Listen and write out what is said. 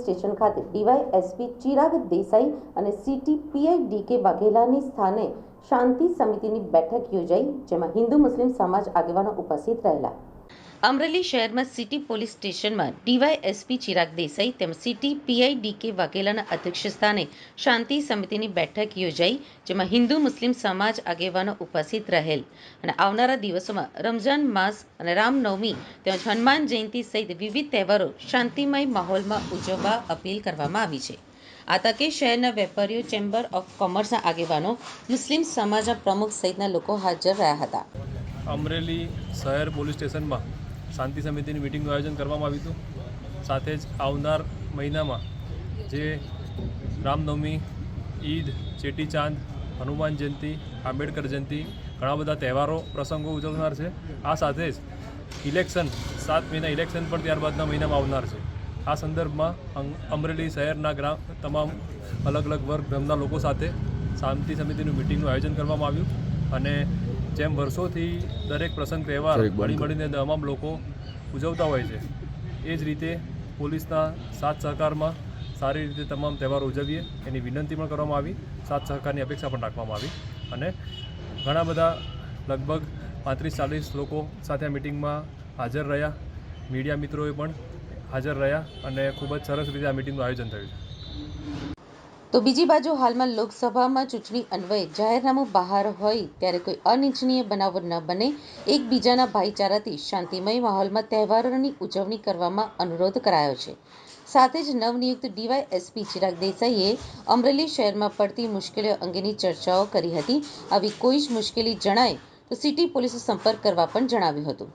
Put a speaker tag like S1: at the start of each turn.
S1: Station ખાતે DY S P Chirag Desai અને city PI decay વાઘેલાની સ્થાને શાંતિ સમિતિની બેઠક યોજાઈ, જેમાં હિન્દુ મુસ્લિમ સમાજ આગેવાનો ઉપસ્થિત રહેલા. અમરેલી શહેરમાં સિટી પોલીસ સ્ટેશનમાં ડીવાયએસપી ચિરાગ દેસાઈ તેમજ સિટી પીઆઈ ડીકે અધ્યક્ષ સ્થાને શાંતિ સમિતિની બેઠક યોજાઈ, જેમાં હિન્દુ મુસ્લિમ સમાજ આગેવાનો ઉપસ્થિત રહેલ. અને આવનારા દિવસોમાં રમઝાન માસ અને રામનવમી તેમજ હનુમાન જયંતિ સહિત વિવિધ તહેવારો શાંતિમય માહોલમાં ઉજવવા અપીલ કરવામાં આવી છે. આ તકે શહેરના વેપારીઓ, ચેમ્બર ઓફ કોમર્સના આગેવાનો, મુસ્લિમ સમાજના પ્રમુખ સહિતના લોકો હાજર રહ્યા હતા.
S2: અમરેલી શહેર પોલીસ સ્ટેશનમાં શાંતિ સમિતિની મિટિંગનું આયોજન કરવામાં આવ્યું હતું. સાથે જ આવનાર મહિનામાં જે રામનવમી, ઈદ, ચેટીચાંદ, હનુમાન જયંતિ, આંબેડકર જયંતિ, ઘણા બધા તહેવારો, પ્રસંગો ઉજવનાર છે. આ સાથે જ ઇલેક્શન સાત મહિના ઇલેક્શન પણ ત્યારબાદના મહિનામાં આવનાર છે. આ સંદર્ભમાં અમરેલી શહેરના ગ્રામ, તમામ અલગ અલગ વર્ગ ધર્મના લોકો સાથે શાંતિ સમિતિનું મિટિંગનું આયોજન કરવામાં આવ્યું અને જેમ વર્ષોથી દરેક પ્રસંગ તહેવાર મળી મળીને તમામ લોકો ઉજવતા હોય છે. એ જ રીતે પોલીસના સાથ સહકારમાં સારી રીતે તમામ તહેવારો ઉજવીએ એની વિનંતી પણ કરવામાં આવી. સાથ સહકારની અપેક્ષા પણ રાખવામાં આવી. અને ઘણા બધા લગભગ પાંત્રીસ ચાલીસ લોકો સાથે આ મિટિંગમાં હાજર રહ્યા. મીડિયા મિત્રોએ પણ હાજર રહ્યા અને ખૂબ જ સરસ રીતે આ મિટિંગનું આયોજન થયું છે.
S1: તો બીજી બાજુ હાલમાં લોકસભામાં ચૂંટણી અન્વયે જાહેરનામું બહાર હોય ત્યારે કોઈ અનિચ્છનીય બનાવો ન બને. એકબીજાના ભાઈચારાથી શાંતિમય માહોલમાં તહેવારોની ઉજવણી કરવામાં અનુરોધ કરાયો છે. સાથે જ નવનિયુક્ત D Y S P Chirag દેસાઈએ Amreli શહેરમાં પડતી મુશ્કેલીઓ અંગેની ચર્ચાઓ કરી હતી. આવી કોઈ જ મુશ્કેલી જણાય તો સિટી પોલીસનો સંપર્ક કરવા પણ જણાવ્યું હતું.